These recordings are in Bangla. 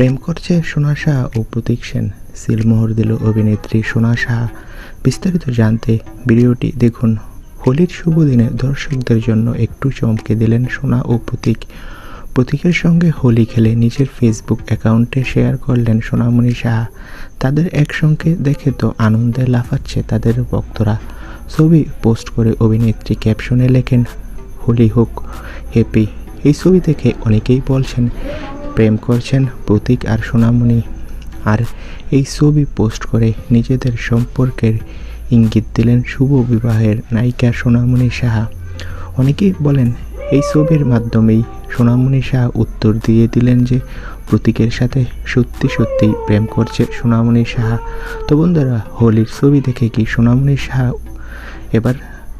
প্রেম করছে সোনা শাহ ও প্রতীক সেন। সিলমোহর দিল অভিনেত্রী সোনা শাহ। বিস্তারিত জানতে ভিডিওটি দেখুন। হোলির শুভ দিনে দর্শকদের জন্য একটু চমকে দিলেন সোনা ও প্রতীক। প্রতীকের সঙ্গে হোলি খেলে নিজের ফেসবুক অ্যাকাউন্টে শেয়ার করলেন সোনামণি শাহ। তাদের একসঙ্গে দেখে তো আনন্দে লাফাচ্ছে তাদের ভক্তরা। ছবি পোস্ট করে অভিনেত্রী ক্যাপশনে লেখেন, হোলি হোক, হ্যাপি। এই ছবি দেখে অনেকেই বলছেন প্রেম করছেন প্রতীক আর সোনামণি। আর এই ছবি পোস্ট করে নিজেদের সম্পর্কের ইঙ্গিত দিলেন শুভ বিবাহের নায়িকা সোনামণি সাহা। অনেকেই বলেন, এই ছবির মাধ্যমেই সোনামণি শাহ উত্তর দিয়ে দিলেন যে প্রতীকের সাথে সত্যি সত্যি প্রেম করছে সোনামণি সাহা। তো বন্ধুরা, হোলির ছবি দেখে কি সোনামণি সাহা এবার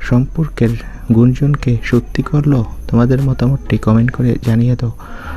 সম্পর্কের গুঞ্জনকে সত্যি করল? তোমাদের মতামতটি কমেন্ট করে জানিয়ে দাও।